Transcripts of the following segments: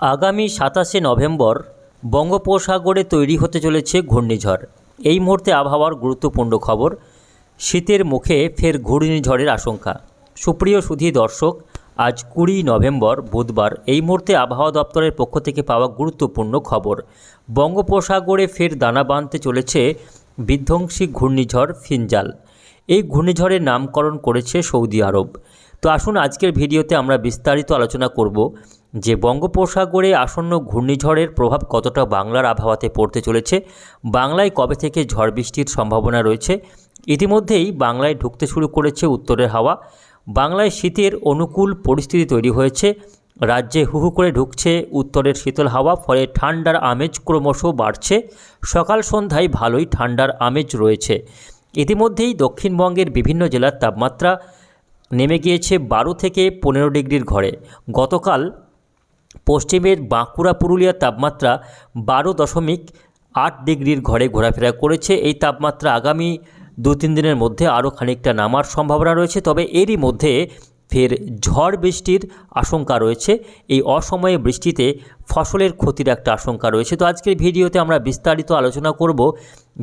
আগামী সাতাশে নভেম্বর বঙ্গোপসাগরে তৈরি হতে চলেছে ঘূর্ণিঝড়। এই মুহূর্তে আবহাওয়ার গুরুত্বপূর্ণ খবর, শীতের মুখে ফের ঘূর্ণিঝড়ের আশঙ্কা। সুপ্রিয় সুধী দর্শক, আজ কুড়ি নভেম্বর, বুধবার এই মুহূর্তে আবহাওয়া দপ্তরের পক্ষ থেকে পাওয়া গুরুত্বপূর্ণ খবর। বঙ্গোপসাগরে ফের দানা বাঁধতে চলেছে বিধ্বংসী ঘূর্ণিঝড় ফিনজাল। এই ঘূর্ণিঝড়ের নামকরণ করেছে সৌদি আরব। তো আসুন আজকের ভিডিওতে আমরা বিস্তারিত আলোচনা করব যে বঙ্গোপসাগরে আসন্ন ঘূর্ণিঝড়ের প্রভাব কতটা বাংলার আবহাওয়াতে পড়তে চলেছে, বাংলায় কবে থেকে ঝড় বৃষ্টির সম্ভাবনা রয়েছে, ইতিমধ্যেই বাংলায় ঢুকতে শুরু করেছে উত্তরের হাওয়া, বাংলায় শীতের অনুকূল পরিস্থিতি তৈরি হয়েছে, রাজ্যে হু হু করে ঢুকছে উত্তরের শীতল হাওয়া, ফলে ঠান্ডার আমেজ ক্রমশ বাড়ছে, সকাল সন্ধ্যায় ভালোই ঠান্ডার আমেজ রয়েছে। ইতিমধ্যেই দক্ষিণবঙ্গের বিভিন্ন জেলার তাপমাত্রা নেমে গিয়েছে বারো থেকে পনেরো ডিগ্রির ঘরে। গতকাল পশ্চিমের বাঁকুড়া, পুরুলিয়ার তাপমাত্রা বারো দশমিক আট ডিগ্রির ঘরে ঘোরাফেরা করেছে। এই তাপমাত্রা আগামী দু তিন দিনের মধ্যে আরও খানিকটা নামার সম্ভাবনা রয়েছে, তবে এরই মধ্যে ফের ঝড় বৃষ্টির আশঙ্কা রয়েছে। এই অসময়ে বৃষ্টিতে ফসলের ক্ষতির একটা আশঙ্কা রয়েছে। তো আজকের ভিডিওতে আমরা বিস্তারিত আলোচনা করব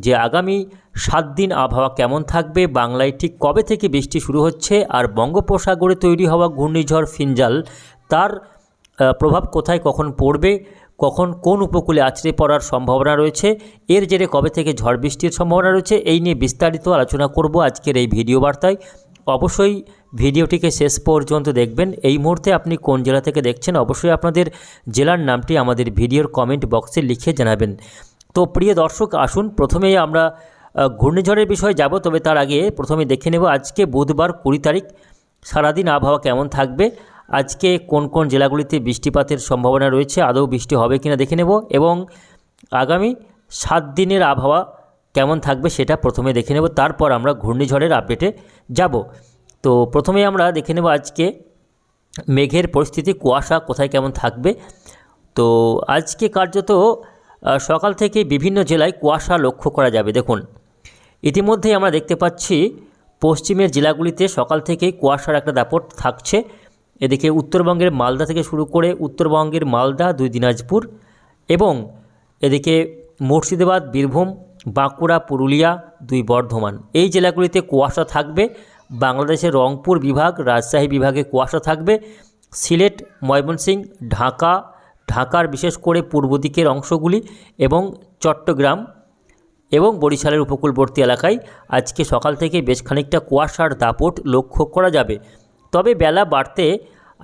যে আগামী সাত দিন আবহাওয়া কেমন থাকবে, বাংলায় ঠিক কবে থেকে বৃষ্টি শুরু হচ্ছে, আর বঙ্গোপসাগরে তৈরি হওয়া ঘূর্ণিঝড় ফিনজাল তার প্রভাব কোথায় কখন পড়বে, কখন কোন উপকূলে আছড়ে পড়ার সম্ভাবনা রয়েছে, এর জেরে কবে থেকে ঝড় বৃষ্টির সম্ভাবনা রয়েছে, এই নিয়ে বিস্তারিত আলোচনা করব আজকের এই ভিডিও বার্তায়। অবশ্যই ভিডিওটিকে শেষ পর্যন্ত দেখবেন। এই মুহূর্তে আপনি কোন জেলা থেকে দেখছেন, অবশ্যই আপনাদের জেলার নামটি আমাদের ভিডিওর কমেন্ট বক্সে লিখে জানাবেন। তো প্রিয় দর্শক, আসুন, প্রথমেই আমরা ঘূর্ণিঝড়ের বিষয়ে যাব, তবে তার আগে প্রথমে দেখে নেব আজকে বুধবার কুড়ি তারিখ, সারাদিন আবহাওয়া কেমন থাকবে আজকে কোন কোন জেলাগুলিতে বৃষ্টিপাতের সম্ভাবনা রয়েছে, আদৌ বৃষ্টি হবে কিনা দেখে নেব এবং আগামী সাত দিনের আবহাওয়া কেমন থাকবে সেটা প্রথমে দেখে নেব, তারপর আমরা ঘূর্ণিঝড়ের আপডেটে যাব। তো প্রথমে আমরা দেখে নেব আজকে মেঘের পরিস্থিতি, কুয়াশা কোথায় কেমন থাকবে। তো আজকে কার্যত সকাল থেকে বিভিন্ন জেলায় কুয়াশা লক্ষ্য করা যাবে, দেখুন। ইতিমধ্যেই আমরা দেখতে পাচ্ছি পশ্চিমের জেলাগুলিতে সকাল থেকেই কুয়াশার একটা দাপট থাকছে। এদিকে উত্তরবঙ্গের মালদা থেকে শুরু করে উত্তরবঙ্গের মালদা, দুই দিনাজপুর এবং এদিকে মুর্শিদাবাদ, বীরভূম, বাঁকুড়া, পুরুলিয়া, দুই বর্ধমান। এই জেলাগুলিতে কুয়াশা থাকবে। বাংলাদেশের রংপুর বিভাগ, রাজশাহী বিভাগে কুয়াশা থাকবে। সিলেট, ময়মনসিংহ, ঢাকা, ঢাকার বিশেষ করে পূর্ব দিকের অংশগুলি এবং চট্টগ্রাম এবং বরিশালের উপকূলবর্তী এলাকায় আজকে সকাল থেকে বেশ খানিকটা কুয়াশার দাপট লক্ষ্য করা যাবে। তবে বেলা বাড়তে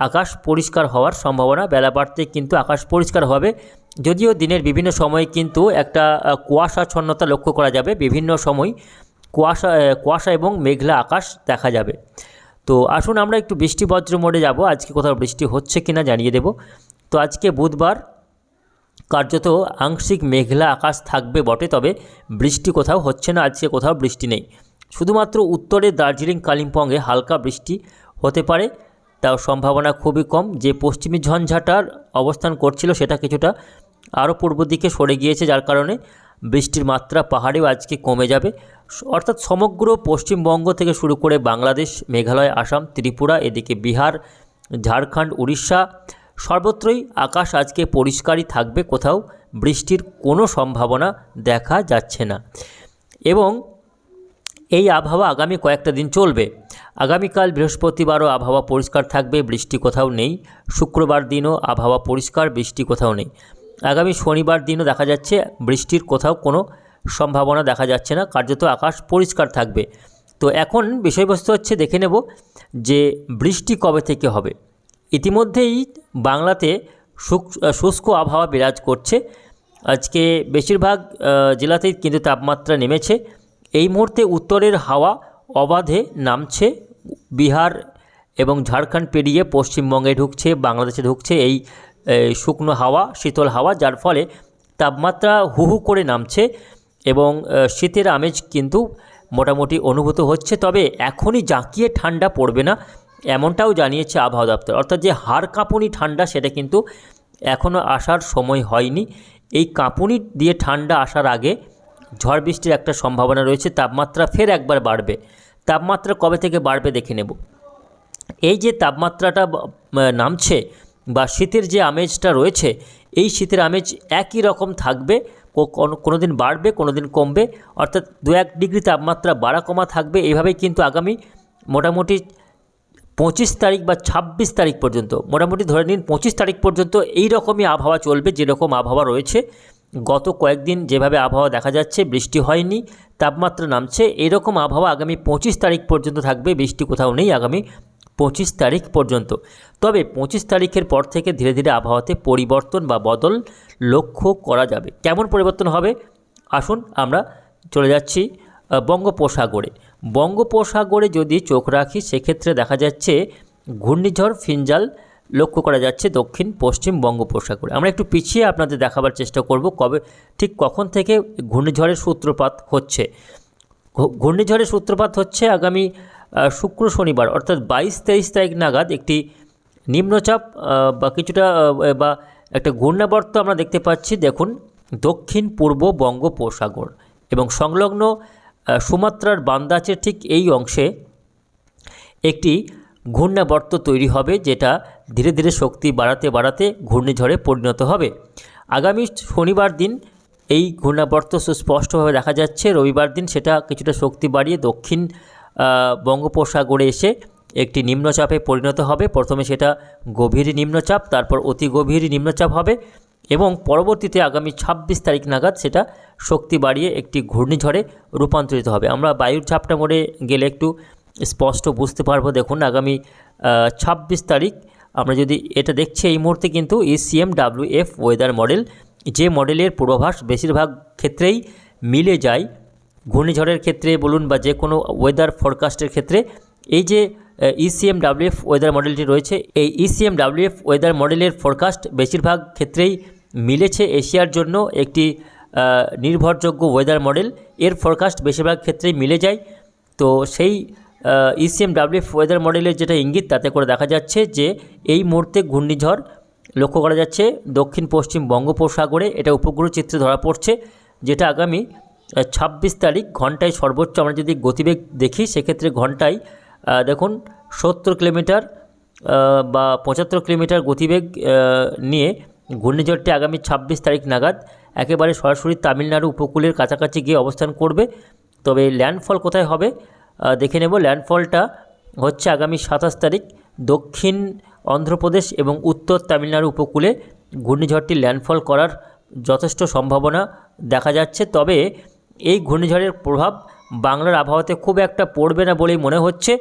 আকাশ পরিষ্কার হওয়ার সম্ভাবনা, বেলা বাড়তে কিন্তু আকাশ পরিষ্কার হবে। যদিও দিনের বিভিন্ন সময়ে কিন্তু একটা কুয়াশাচ্ছন্নতা লক্ষ্য করা যাবে। বিভিন্ন সময় কুয়াশা কুয়াশা এবং মেঘলা আকাশ দেখা যাবে। তো আসুন আমরা একটু বৃষ্টি বজ্র মোড়ে যাব। আজকে কোথাও বৃষ্টি হচ্ছে কিনা জানিয়ে দেব। তো আজকে বুধবার কার্যত আংশিক মেঘলা আকাশ থাকবে বটে, তবে বৃষ্টি কোথাও হচ্ছে না। আজকে কোথাও বৃষ্টি নেই। শুধুমাত্র উত্তরে দার্জিলিং, কালিম্পংয়ে হালকা বৃষ্টি হতে পারে। তাও সম্ভাবনা খুবই কম যে পশ্চিমী ঝঞ্ঝাটার অবস্থান করছিল সেটা কিছুটা আরও পূর্ব দিকে সরে গিয়েছে, যার কারণে বৃষ্টির মাত্রা পাহাড়েও আজকে কমে যাবে। অর্থাৎ সমগ্র পশ্চিমবঙ্গ থেকে শুরু করে বাংলাদেশ, মেঘালয়, আসাম, ত্রিপুরা, এদিকে বিহার, ঝাড়খণ্ড, উড়িষ্যা, সর্বত্রই আকাশ আজকে পরিষ্কারই থাকবে। কোথাও বৃষ্টির কোনো সম্ভাবনা দেখা যাচ্ছে না। এবং এই আবহাওয়া আগামী কয়েকটা দিন চলবে। আগামীকাল বৃহস্পতিবারও আবহাওয়া পরিষ্কার থাকবে, বৃষ্টি কোথাও নেই। শুক্রবার দিনও আবহাওয়া পরিষ্কার, বৃষ্টি কোথাও নেই। আগামী শনিবার দিনও দেখা যাচ্ছে বৃষ্টির কোথাও কোনো সম্ভাবনা দেখা যাচ্ছে না, কার্যত আকাশ পরিষ্কার থাকবে। তো এখন বিষয়বস্তু হচ্ছে দেখে নেব যে বৃষ্টি কবে থেকে হবে। ইতিমধ্যেই বাংলাতে শুষ্ক আবহাওয়া বিরাজ করছে। আজকে বেশিরভাগ জেলাতেই কিন্তু তাপমাত্রা নেমেছে। এই মুহূর্তে উত্তরের হাওয়া অবাধে নামছে। বিহার এবং ঝাড়খণ্ড পেরিয়ে পশ্চিমবঙ্গে ঢুকছে, বাংলাদেশে ঢুকছে এই শুকনো হাওয়া, শীতল হাওয়া, যার ফলে তাপমাত্রা হু হু করে নামছে এবং শীতের আমেজ কিন্তু মোটামুটি অনুভূত হচ্ছে। তবে এখনই জাঁকিয়ে ঠান্ডা পড়বে না এমনটাও জানিয়েছে আবহাওয়া দপ্তর। অর্থাৎ যে হাড় কাঁপুনি ঠান্ডা সেটা কিন্তু এখনও আসার সময় হয়নি। এই কাঁপুনি দিয়ে ঠান্ডা আসার আগে ঝড় বৃষ্টির একটা সম্ভাবনা রয়েছে, তাপমাত্রা ফের একবার বাড়বে। তাপমাত্রা কবে থেকে বাড়বে দেখে নেব। এই যে তাপমাত্রাটা নামছে বা শীতের যে আমেজটা রয়েছে, এই শীতের আমেজ একই রকম থাকবে কোনো দিন বাড়বে কোনো দিন কমবে, অর্থাৎ দু এক ডিগ্রি তাপমাত্রা বাড়া কমা থাকবে এইভাবেই কিন্তু আগামী মোটামুটি পঁচিশ তারিখ বা ছাব্বিশ তারিখ পর্যন্ত, মোটামুটি ধরে নিন পঁচিশ তারিখ পর্যন্ত এই রকমই আবহাওয়া চলবে, যেরকম আবহাওয়া রয়েছে। গত কয়েকদিন যেভাবে আবহাওয়া দেখা যাচ্ছে, বৃষ্টি হয়নি, তাপমাত্রা নামছে, এরকম আবহাওয়া আগামী পঁচিশ তারিখ পর্যন্ত থাকবে, বৃষ্টি কোথাও নেই আগামী পঁচিশ তারিখ পর্যন্ত। তবে পঁচিশ তারিখের পর থেকে ধীরে ধীরে আবহাওয়াতে পরিবর্তন বা বদল লক্ষ্য করা যাবে। কেমন পরিবর্তন হবে? আসুন আমরা চলে যাচ্ছি বঙ্গোপসাগরে। বঙ্গোপসাগরে যদি চোখ রাখি, সেক্ষেত্রে দেখা যাচ্ছে ঘূর্ণিঝড়, ফিনজাল লক্ষ্য করা যাচ্ছে দক্ষিণ, পশ্চিম বঙ্গোপসাগরে। আমরা একটু পিছিয়ে আপনাদের দেখাবার চেষ্টা করব কবে, ঠিক কখন থেকে ঘূর্ণিঝড়ের সূত্রপাত হচ্ছে। ঘূর্ণিঝড়ের সূত্রপাত হচ্ছে আগামী শুক্র শনিবার, অর্থাৎ বাইশ তেইশ তারিখ নাগাদ একটি নিম্নচাপ বা কিছুটা বা একটা ঘূর্ণাবর্ত আমরা দেখতে পাচ্ছি। দেখুন, দক্ষিণ, পূর্ব বঙ্গোপসাগর এবং সংলগ্ন সুমাত্রার বান্দাচের ঠিক এই অংশে একটি ঘূর্ণাবর্ত তৈরি হবে, যেটা ধীরে ধীরে শক্তি বাড়াতে বাড়াতে ঘূর্ণিঝড়ে পরিণত হবে। আগামী শনিবার দিন এই ঘূর্ণাবর্ত সুস্পষ্টভাবে দেখা যাচ্ছে। রবিবার দিন সেটা কিছুটা শক্তি বাড়িয়ে দক্ষিণ বঙ্গোপসাগরে এসে একটি নিম্নচাপে পরিণত হবে। প্রথমে সেটা গভীর নিম্নচাপ, তারপর অতি গভীর নিম্নচাপ হবে এবং পরবর্তীতে আগামী ২৬ তারিখ নাগাদ সেটা শক্তি বাড়িয়ে একটি ঘূর্ণিঝড়ে রূপান্তরিত হবে। আমরা বায়ুর ঝাপটা মোড়ে গেলে একটু স্পষ্ট বুঝতে পারব। দেখুন, আগামী ২৬ তারিখ আমরা যদি এটা দেখছি, এই মুহূর্তে কিন্তু ECM W F weather model যে মডেলের পূর্বাভাস বেশিরভাগ ক্ষেত্রেই মিলে যায়। ঘূর্ণিঝড়ের ক্ষেত্রে বলুন বা যে কোনো ওয়েদার ফরকাস্টের ক্ষেত্রে, এই যে ইসিএম ডাব্লিউএফ ওয়েদার মডেলটি রয়েছে, এই ইসিএম ডাব্লিউএফ ওয়েদার মডেলের ফরকাস্ট বেশিরভাগ ক্ষেত্রেই মিলেছে এশিয়ার জন্য একটি নির্ভরযোগ্য ওয়েদার মডেল এর ফরকাস্ট বেশিরভাগ ক্ষেত্রেই মিলে যায়। তো সেই ইসিএম ডাব্লিউএফ ওয়েদার মডেলের যেটা ইঙ্গিত, তাতে করে দেখা যাচ্ছে যে এই মুহূর্তে ঘূর্ণিঝড় লক্ষ্য করা যাচ্ছে দক্ষিণ, পশ্চিম বঙ্গোপসাগরে। এটা উপগ্রহ চিত্রে ধরা পড়ছে, যেটা আগামী ছাব্বিশ তারিখ ঘন্টায় সর্বোচ্চ। আমরা যদি গতিবেগ দেখি, সেক্ষেত্রে ঘন্টায় দেখুন, সত্তর কিলোমিটার বা পঁচাত্তর কিলোমিটার গতিবেগ নিয়ে ঘূর্ণিঝড়টি আগামী ছাব্বিশ তারিখ নাগাদ একেবারে সরাসরি তামিলনাড়ু উপকূলের কাছাকাছি গিয়ে অবস্থান করবে। তবে ল্যান্ডফল কোথায় হবে? দেখে নেব। ল্যান্ডফলটা হচ্ছে আগামী সাতাশ তারিখ দক্ষিণ অন্ধ্রপ্রদেশ এবং উত্তর তামিলনাড়ু উপকূলে ঘূর্ণিঝড়টি ল্যান্ডফল করার যথেষ্ট সম্ভাবনা দেখা যাচ্ছে। তবে এই ঘূর্ণিঝড়ের প্রভাব বাংলার আবহাওয়াতে খুব একটা পড়বে না বলেই মনে হচ্ছে।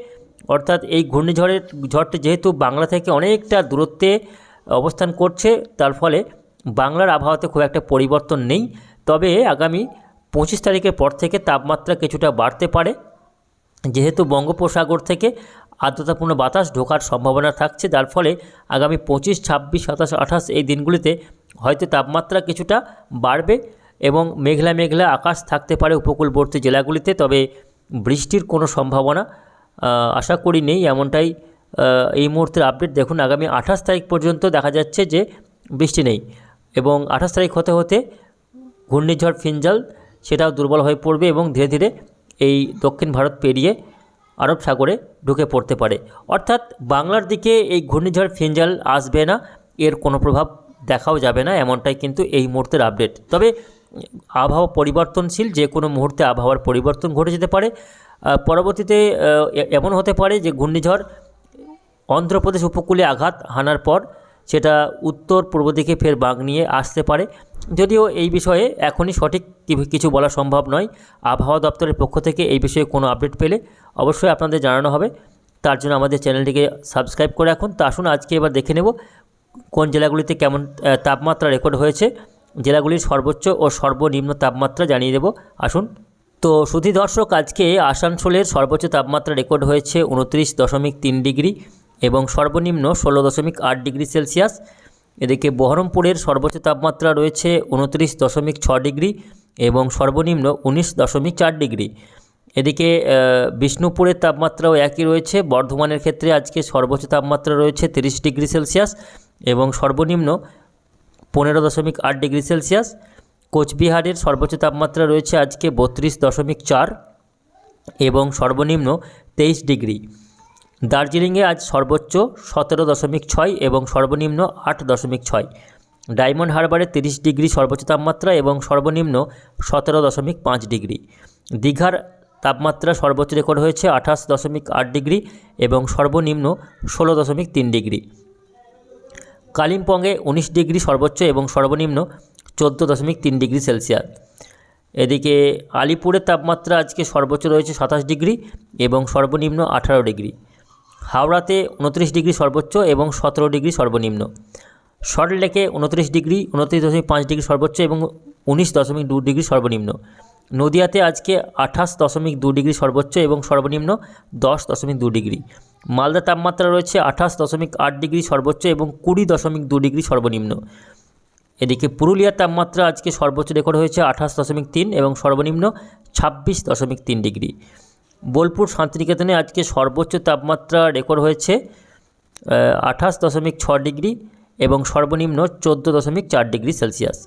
অর্থাৎ এই ঘূর্ণিঝড়ের ঝড়টি যেহেতু বাংলা থেকে অনেকটা দূরত্বে অবস্থান করছে, তার ফলে বাংলার আবহাওয়াতে খুব একটা পরিবর্তন নেই। তবে আগামী পঁচিশ তারিখের পর থেকে তাপমাত্রা কিছুটা বাড়তে পারে। যেহেতু বঙ্গোপসাগর থেকে আর্দ্রতাপূর্ণ বাতাস ঢোকার সম্ভাবনা থাকছে, যার ফলে আগামী পঁচিশ, ছাব্বিশ, সাতাশ, আঠাশ এই দিনগুলিতে হয়তো তাপমাত্রা কিছুটা বাড়বে এবং মেঘলা মেঘলা আকাশ থাকতে পারে উপকূলবর্তী জেলাগুলিতে, তবে বৃষ্টির কোনো সম্ভাবনা আশা করি নেই এমনটাই এই মুহূর্তের আপডেট। দেখুন, আগামী আঠাশ তারিখ পর্যন্ত দেখা যাচ্ছে যে বৃষ্টি নেই এবং আঠাশ তারিখ হতে হতে ঘূর্ণিঝড় ফিনজাল সেটাও দুর্বল হয়ে পড়বে এবং ধীরে ধীরে এই দক্ষিণ ভারত পেরিয়ে আরব সাগরে ঢুকে পড়তে পারে। অর্থাৎ বাংলার দিকে এই ঘূর্ণিঝড় ফিনজাল আসবে না, এর কোনো প্রভাব দেখাও যাবে না, এমনটাই কিন্তু এই মুহূর্তের আপডেট তবে, আবহাওয়া পরিবর্তনশীল, যে কোনো মুহূর্তে আবহাওয়ার পরিবর্তন ঘটে যেতে পারে। পরবর্তীতে এমন হতে পারে যে ঘূর্ণিঝড় অন্ধ্রপ্রদেশ উপকূলে আঘাত হানার পর সেটা উত্তর পূর্ব দিকে ফের বাঘ নিয়ে আসতে পারে। যদিও এই বিষয়ে এখনই সঠিক কিছু বলা সম্ভব নয়। আবহাওয়া দপ্তরের পক্ষ থেকে এই বিষয়ে কোনো আপডেট পেলে অবশ্যই আপনাদের জানানো হবে। তার জন্য আমাদের চ্যানেলটিকে সাবস্ক্রাইব করে রাখুন। তা আসুন, আজকে এবার দেখে নেব কোন জেলাগুলিতে কেমন তাপমাত্রা রেকর্ড হয়েছে। জেলাগুলির সর্বোচ্চ ও সর্বনিম্ন তাপমাত্রা জানিয়ে দেব। আসুন। তো সুধী দর্শক, আজকে আসানসোলের সর্বোচ্চ তাপমাত্রা রেকর্ড হয়েছে উনত্রিশ দশমিক তিন ডিগ্রি। এবং সর্বনিম্ন ষোলো দশমিক আট ডিগ্রি সেলসিয়াস। এদিকে বহরমপুরের সর্বোচ্চ তাপমাত্রা রয়েছে উনত্রিশ দশমিক ছ ডিগ্রি এবং সর্বনিম্ন উনিশ দশমিক চার ডিগ্রি। এদিকে বিষ্ণুপুরের তাপমাত্রাও একই রয়েছে। বর্ধমানের ক্ষেত্রে আজকে সর্বোচ্চ তাপমাত্রা রয়েছে তিরিশ ডিগ্রি সেলসিয়াস এবং সর্বনিম্ন পনেরো দশমিক আট ডিগ্রি সেলসিয়াস। কোচবিহারের সর্বোচ্চ তাপমাত্রা রয়েছে আজকে বত্রিশ দশমিক চার এবং সর্বনিম্ন তেইশ ডিগ্রি। দার্জিলিংয়ে আজ সর্বোচ্চ সতেরো দশমিক ছয় এবং সর্বনিম্ন আট দশমিক ছয়। ডায়মন্ড হারবারে তিরিশ ডিগ্রি সর্বোচ্চ তাপমাত্রা এবং সর্বনিম্ন সতেরো দশমিক পাঁচ ডিগ্রি। দীঘার তাপমাত্রা সর্বোচ্চ রেকর্ড হয়েছে আঠাশ দশমিক আট ডিগ্রি এবং সর্বনিম্ন ষোলো দশমিক তিন ডিগ্রি। কালিম্পংয়ে উনিশ ডিগ্রি সর্বোচ্চ এবং সর্বনিম্ন চোদ্দ দশমিক তিন ডিগ্রি সেলসিয়াস। এদিকে আলিপুরের তাপমাত্রা আজকে সর্বোচ্চ রয়েছে সাতাশ ডিগ্রি এবং সর্বনিম্ন আঠারো ডিগ্রি। হাওড়াতে উনত্রিশ ডিগ্রি সর্বোচ্চ এবং সতেরো ডিগ্রি সর্বনিম্ন। সল্টলেকে উনত্রিশ ডিগ্রি, উনত্রিশ দশমিক পাঁচ ডিগ্রি সর্বোচ্চ এবং উনিশ দশমিক দু ডিগ্রি সর্বনিম্ন। নদিয়াতে আজকে আঠাশ দশমিক দু ডিগ্রি সর্বোচ্চ এবং সর্বনিম্ন দশ দশমিক দু ডিগ্রি। মালদা তাপমাত্রা রয়েছে আঠাশ দশমিক আট ডিগ্রি সর্বোচ্চ এবং কুড়ি দশমিক দু ডিগ্রি সর্বনিম্ন। এদিকে পুরুলিয়ার তাপমাত্রা আজকে সর্বোচ্চ রেকর্ড হয়েছে আঠাশ দশমিক তিন এবং সর্বনিম্ন ছাব্বিশ দশমিক তিন ডিগ্রি। বোলপুর শান্তিনিকেতনে আজকে সর্বোচ্চ তাপমাত্রা রেকর্ড হয়েছে আঠাশ দশমিক ছ ডিগ্রি এবং সর্বনিম্ন চোদ্দ দশমিক চার ডিগ্রি সেলসিয়াস।